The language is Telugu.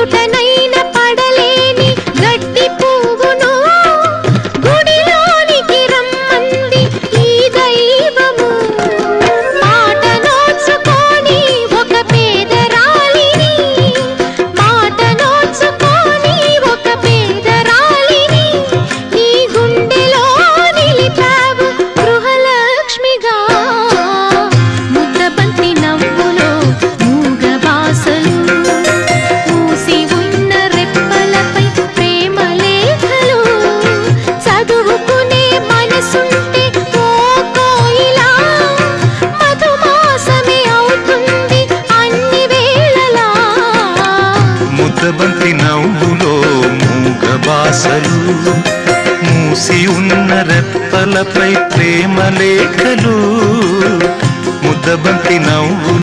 ఎదుటనై ముద్దబంతి నవ్వులో మూగబాసలు మూసి ఉన్న రెప్పలపై ప్రేమ లేఖలు ముద్దబంతి నవ్వు